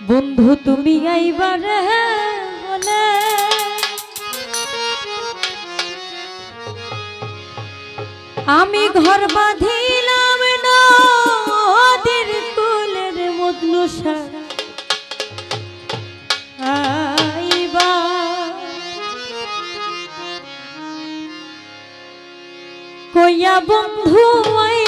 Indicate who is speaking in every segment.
Speaker 1: বন্ধু তুমি আইবারে বলে। আমি ঘর বাঁধিলাম নদীর কুলের মদনু আইবা কইয়া বন্ধু আইলা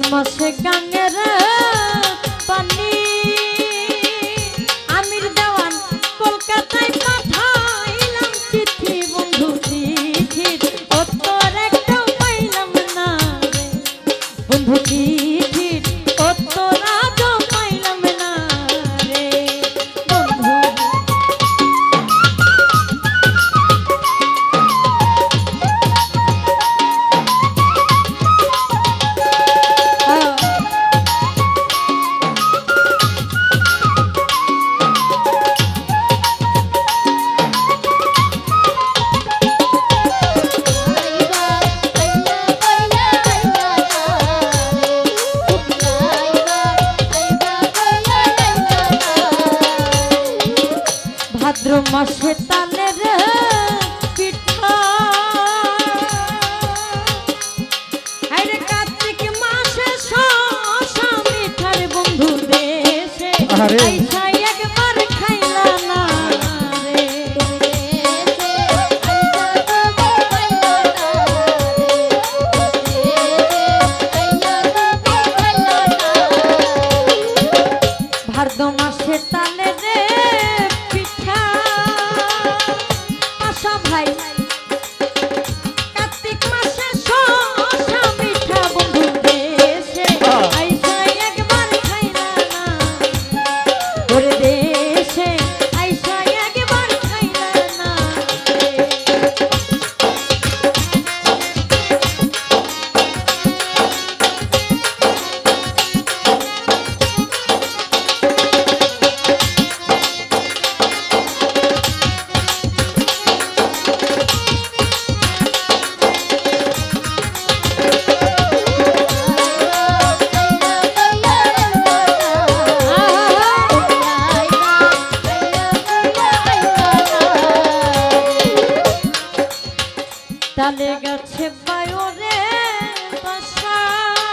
Speaker 1: আশ্বিন মাসে গাঙে ভাদ্র মাসে তালের পিঠা। কার্তিক মাসে শশা মিঠার বন্ধু দেশে।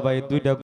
Speaker 2: বাবা এই দুইটা